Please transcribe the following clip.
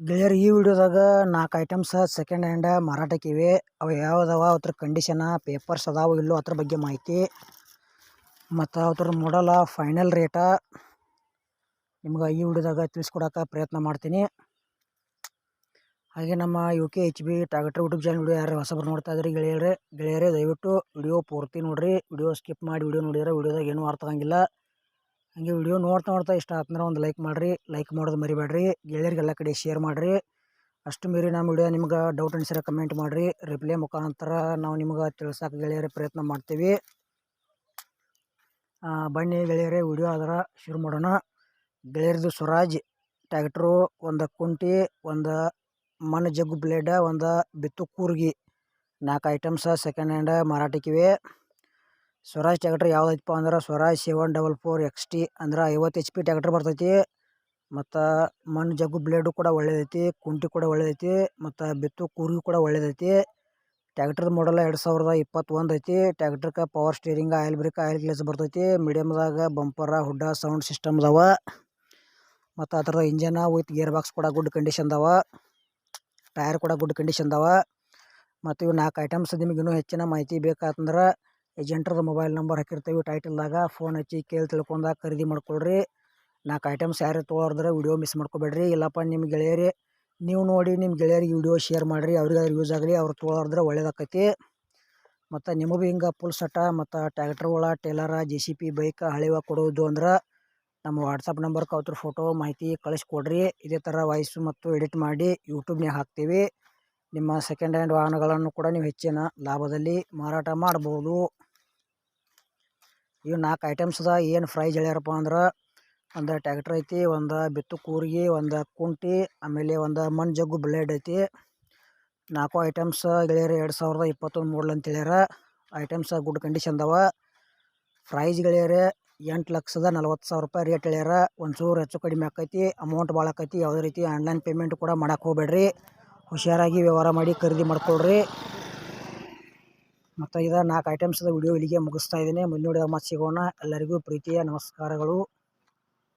ಗೆಳೆಯರು, ಈ ವಿಡಿಯೋದಾಗ ನಾಲ್ಕು ಐಟಮ್ಸ್ ಸೆಕೆಂಡ್ ಹ್ಯಾಂಡ್ ಮಾರಾಟಕ್ಕಿವೆ ಅವು ಯಾವ್ದವ, ಅದ್ರ ಕಂಡೀಷನ ಪೇಪರ್ಸ್ ಅದಾವ, ಇಲ್ಲೋ ಅದ್ರ ಬಗ್ಗೆ ಮಾಹಿತಿ. ಮತ್ತು ಅದ್ರ ಮಾಡಲ ಫೈನಲ್ ರೇಟ ನಿಮ್ಗೆ ಈ ವಿಡಿಯೋದಾಗ ತಿಳಿಸ್ಕೊಡೋಕೆ ಪ್ರಯತ್ನ ಮಾಡ್ತೀನಿ. ಹಾಗೆ ನಮ್ಮ ಯು ಕೆ ಎಚ್ ಬಿ ಟಾಗಟ್ರ್ ಯೂಟ್ಯೂಬ್ ಚಾನಲ್ ವಿಡಿಯೋ ಯಾರು ಹೊಸಬ್ರು ನೋಡ್ತಾ ಇದ್ರಿ ಗೆಳೆಯರೇ ಗೆಳೆಯರೇ, ದಯವಿಟ್ಟು ವಿಡಿಯೋ ಪೂರ್ತಿ ನೋಡಿರಿ. ವಿಡಿಯೋ ಸ್ಕಿಪ್ ಮಾಡಿ ವಿಡಿಯೋ ನೋಡಿದ್ರೆ ವಿಡಿಯೋದಾಗ ಏನೂ ಅರ್ಥ ಆಗಂಗಿಲ್ಲ. ಹಂಗೆ ವಿಡಿಯೋ ನೋಡ್ತಾ ನೋಡ್ತಾ ಇಷ್ಟ ಆತಂದ್ರೆ ಒಂದು ಲೈಕ್ ಮಾಡಿರಿ ಲೈಕ್ ಮಾಡೋದು ಮರಿಬೇಡ್ರಿ, ಗೆಳೆಯರಿಗೆಲ್ಲ ಕಡೆ ಶೇರ್ ಮಾಡಿರಿ. ಅಷ್ಟು ಮೀರಿ ನಮ್ಮ ವಿಡಿಯೋ ನಿಮ್ಗೆ ಡೌಟ್ ಅನ್ಸಿರೋ ಕಮೆಂಟ್ ಮಾಡಿರಿ. ರಿಪ್ಲೈ ಮುಖಾಂತರ ನಾವು ನಿಮ್ಗೆ ತಿಳ್ಸೋಕೆ ಗೆಳೆಯರ ಪ್ರಯತ್ನ ಮಾಡ್ತೀವಿ. ಬನ್ನಿ ಗೆಳೆಯರೇ ವಿಡಿಯೋ ಅದರ ಶುರು ಮಾಡೋಣ. ಗೆಳೆಯರದು ಸ್ವರಾಜ್ ಟ್ಯಾಕ್ಟ್ರು ಒಂದು ಕುಂಟಿ, ಒಂದು ಮಣ್ಣು ಜಗ್ಗು ಬ್ಲೇಡ ಒಂದು ಬಿತ್ತು ಕೂರ್ಗಿ. ನಾಲ್ಕು ಐಟಮ್ಸ ಸೆಕೆಂಡ್ ಹ್ಯಾಂಡ್ ಮಾರಾಟಕ್ಕಿವೆ ಸ್ವರಾಜ್ ಟ್ಯಾಕ್ಟ್ರ್ ಯಾವ್ದಪ್ಪ ಅಂದ್ರೆ Swaraj seven double four X T ಅಂದ್ರೆ ಐವತ್ತು ಎಚ್ ಪಿ ಟ್ಯಾಕ್ಟ್ರ್ ಬರ್ತೈತಿ. ಮತ್ತು ಮಣ್ಣು ಜಗ್ಗು ಬ್ಲೇಡು ಕೂಡ ಒಳ್ಳೆಯದೈತಿ ಕುಂಟಿ ಕೂಡ ಒಳ್ಳೆಯದೈತಿ ಮತ್ತು ಬಿತ್ತು ಕೂರ್ಗಿ ಕೂಡ ಒಳ್ಳೆಯದೈತಿ ಟ್ಯಾಕ್ಟ್ರದ ಮಾಡಲ್ ಎರಡು ಸಾವಿರದ ಇಪ್ಪತ್ತೊಂದು ಐತಿ. ಟ್ಯಾಕ್ಟ್ರಕ್ಕೆ power steering oil brake oil glaze ಬರ್ತೈತಿ. ಮೀಡಿಯಮ್ದಾಗ ಬಂಪರ ಹುಡ್ಡ ಸೌಂಡ್ ಸಿಸ್ಟಮ್ ಅದಾವ. ಮತ್ತು ಅದ್ರದ್ದು ಇಂಜನ ವಿತ್ ಗೇರ್ ಬಾಕ್ಸ್ ಕೂಡ ಗುಡ್ ಕಂಡೀಷನ್ ಅದಾವ. ಟೈರ್ ಕೂಡ ಗುಡ್ ಕಂಡೀಷನ್ ಅದಾವ. ಮತ್ತು ಇವು ನಾಲ್ಕು ಐಟಮ್ಸ್ ನಿಮಗೆ ಇನ್ನೂ ಹೆಚ್ಚಿನ ಮಾಹಿತಿ ಬೇಕಾತಂದ್ರೆ ಏಜೆಂಟ್ರದ್ದು ಮೊಬೈಲ್ ನಂಬರ್ ಹಾಕಿರ್ತೀವಿ ಟೈಟಲ್ದಾಗ ಫೋನ್ ಹಚ್ಚಿ ಕೇಳಿ ತಿಳ್ಕೊಂಡ ಖರೀದಿ ಮಾಡ್ಕೊಳ್ರಿ. ನಾಲ್ಕು ಐಟಮ್ಸ್ ಯಾರು ತೊಗೊಳೋದ್ರೆ ವಿಡಿಯೋ ಮಿಸ್ ಮಾಡ್ಕೋಬೇಡ್ರಿ. ಇಲ್ಲಪ್ಪ ನಿಮ್ಮ ಗೆಳೆಯರಿ, ನೀವು ನೋಡಿ ನಿಮ್ಮ ಗೆಳೆಯರಿಗೆ ವಿಡಿಯೋ ಶೇರ್ ಮಾಡಿರಿ. ಅವ್ರಿಗೆ ಯೂಸ್ ಆಗಲಿ, ಅವ್ರು ತೊಗೊಳೋದ್ರೆ ಒಳ್ಳೇದಾಕೈತಿ. ಮತ್ತು ನಿಮಗೂ ಹಿಂಗೆ ಫುಲ್ ಸಟ ಮತ್ತು ಟ್ಯಾಕ್ಟ್ರ್ಗಳ ಟೇಲರ ಜೆ ಸಿ ಪಿ ಬೈಕ್ ಹಳಿವ ಕೊಡೋದು ಅಂದ್ರೆ ನಮ್ಮ ವಾಟ್ಸಪ್ ನಂಬರ್ಗೆ ಅವ್ರ ಫೋಟೋ ಮಾಹಿತಿ ಕಳಿಸ್ಕೊಡ್ರಿ. ಇದೇ ಥರ ವಾಯ್ಸು ಮತ್ತು ಎಡಿಟ್ ಮಾಡಿ ಯೂಟ್ಯೂಬ್ನಾಗ ಹಾಕ್ತೀವಿ. ನಿಮ್ಮ ಸೆಕೆಂಡ್ ಹ್ಯಾಂಡ್ ವಾಹನಗಳನ್ನು ಕೂಡ ನೀವು ಹೆಚ್ಚಿನ ಲಾಭದಲ್ಲಿ ಮಾರಾಟ ಮಾಡ್ಬೋದು. ಇವು ನಾಲ್ಕು ಐಟಮ್ಸ್ ಅದ. ಏನು ಪ್ರೈಸ್ ಹೇಳ್ಯಾರಪ್ಪ ಅಂದ್ರೆ, ಒಂದು ಟ್ಯಾಕ್ಟ್ರ್ ಐತಿ, ಒಂದು ಬಿತ್ತು ಕೂರ್ಗಿ, ಒಂದು ಕುಂಟಿ, ಆಮೇಲೆ ಒಂದು ಮಣ್ಣು ಜಗ್ಗು ಬ್ಲೇಡ್ ಐತಿ. ನಾಲ್ಕು ಐಟಮ್ಸ್ ಗೆಳೆಯರ ಎರಡು ಸಾವಿರದ ಇಪ್ಪತ್ತೊಂದು ಮಾಡಲ್ ಅಂತ ಹೇಳ್ಯಾರ. ಐಟಮ್ಸ್ ಗುಡ್ ಕಂಡೀಷನ್ ಅದಾವ. ಪ್ರೈಸ್ ಗೆಳೆಯರ ಎಂಟು ಲಕ್ಷದ ನಲ್ವತ್ತು ಸಾವಿರ ರೂಪಾಯಿ ರೇಟ್ ಹೇಳ್ಯಾರ. ಒಂಚೂರು ಹೆಚ್ಚು ಕಡಿಮೆ ಆಕೈತಿ. ಅಮೌಂಟ್ ಭಾಳ ಆಕೈತಿ. ಯಾವುದೇ ರೀತಿ ಆನ್ಲೈನ್ ಪೇಮೆಂಟ್ ಕೂಡ ಮಾಡೋಕೆ ಹೋಗ್ಬೇಡ್ರಿ. ಹುಷಾರಾಗಿ ವ್ಯವಹಾರ ಮಾಡಿ ಖರೀದಿ ಮಾಡ್ಕೊಳ್ರಿ. ಮತ್ತು ಇದು ನಾಲ್ಕು ಐಟಮ್ಸ್ದ ವಿಡಿಯೋ ಇಲ್ಲಿಗೆ ಮುಗಿಸ್ತಾ ಇದ್ದೀನಿ. ಮುಂದಿನ ವಿಡಿಯೋ ಮತ್ತೆ ಸಿಗೋಣ. ಎಲ್ಲರಿಗೂ ಪ್ರೀತಿಯ ನಮಸ್ಕಾರಗಳು.